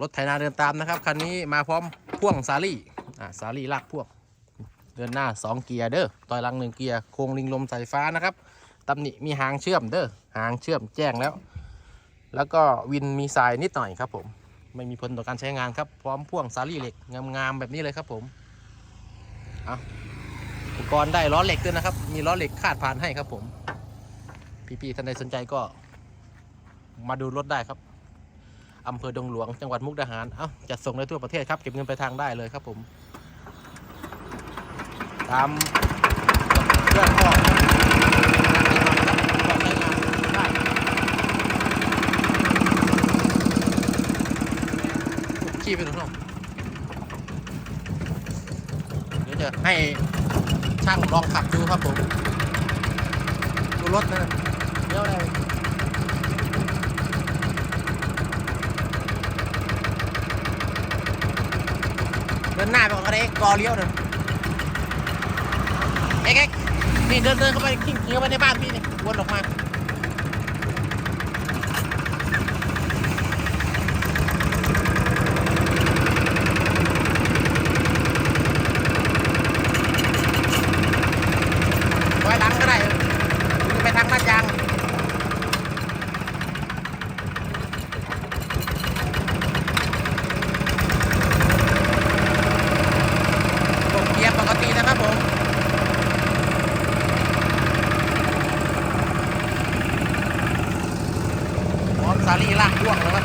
รถไถนาเดินตามนะครับ คันนี้มาพร้อมพ่วงซารี่อ่าซารี่ลากพ่วงเดินหน้า 2 เกียร์เด้อต่อยหลัง1เกียร์โครงลิงลมสายฟ้านะครับตำหนิมีหางเชื่อมเด้อหางเชื่อมแจ้งแล้ว แล้วก็วินมีทรายนิดหน่อยครับผมไม่มีผลต่อการใช้งานครับ พร้อมพ่วงซารี่เหล็กงามๆแบบนี้เลยครับผมเอาอุปกรณ์ได้ล้อเหล็กด้วยนะครับ มีล้อเหล็กคาดผ่านให้ครับผม พี่ๆท่านใดสนใจก็มาดูรถได้ครับ อำเภอดงหลวงจังหวัดมุกดาหารเอ้าจัดส่งได้ทั่วประเทศครับเก็บเงินไปลายทางได้เลยครับผม ตามเครื่องก็ก็ใช้งานได้ขี่ไปตรงนู้นเดี๋ยวจะให้ช่างลองขับดูครับผมดูรถนะเดี๋ยวอะไร ดินหน้าไปก่อนก็ได้กอเลี้ยวเดี๋ยวเอ็กเอ็กนี่เดินเดินเข้าไปขิ้งเข้าไปในบ้านพี่นี่วนออกมาไว้หลังก็ได้ไปทางบ้านยางกดเกียร์ปกตินะครับผม พร้อม สาลี่ลากพ่วงแล้วครับ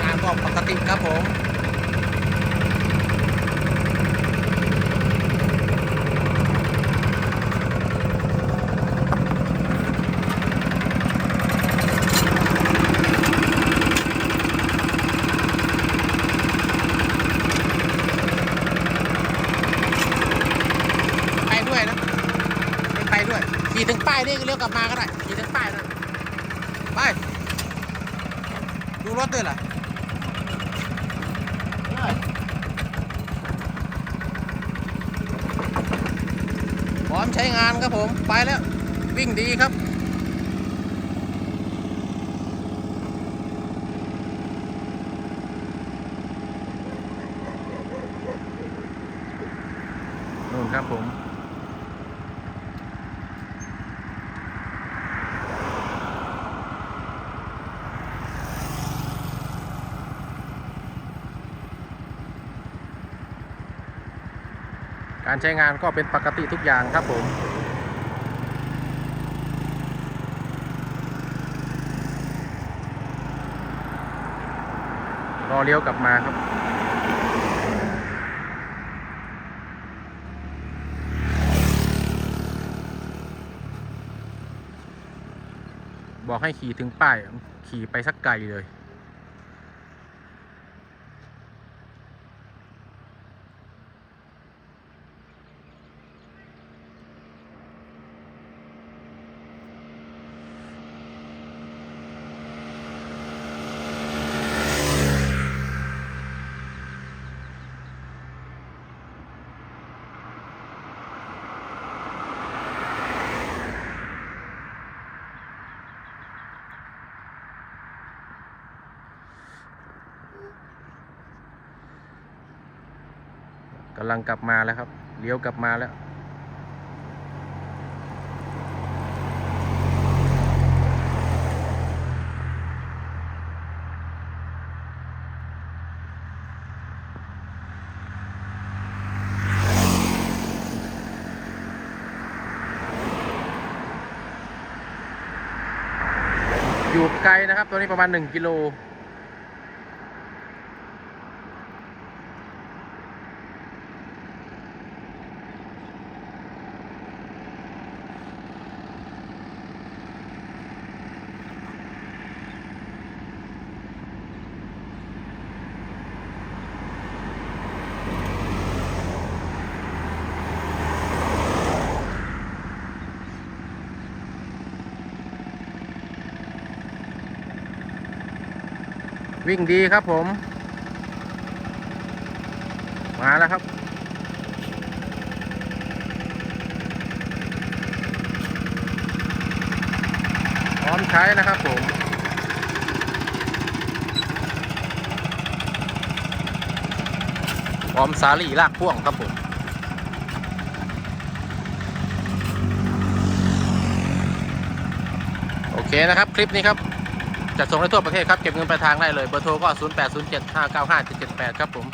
งานก็ปกติครับผม ไปด้วยนะ ไม่ไปด้วย ขี่ถึงป้ายนี่ก็เลี้ยวกลับมาก็ได้ขี่ถึงป้ายนะไป ดูรถด้วยล่ะพร้อมใช้งานครับผม ไปแล้ว วิ่งดีครับนู่นครับผม การใช้งานก็เป็นปกติทุกอย่างครับผมรอเลี้ยวกลับมาครับบอกให้ขี่ถึงป้าย ขี่ไปสักไกลเลย กำลังกลับมาแล้วครับ เลี้ยวกลับมาแล้ว อยู่ไกลนะครับ ตัวนี้ประมาณ 1 กิโล วิ่งดีครับผม มาแล้วครับ พร้อมใช้นะครับผมพร้อมสาลี่ลากพ่วงครับผมโอเคนะครับ คลิปนี้ครับ จัดส่งได้ทั่วประเทศครับ เก็บเงินปลายทางได้เลย เบอร์โทรก็ 0807 595 778 ครับผม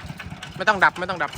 ไม่ต้องดับไม่ต้องดับ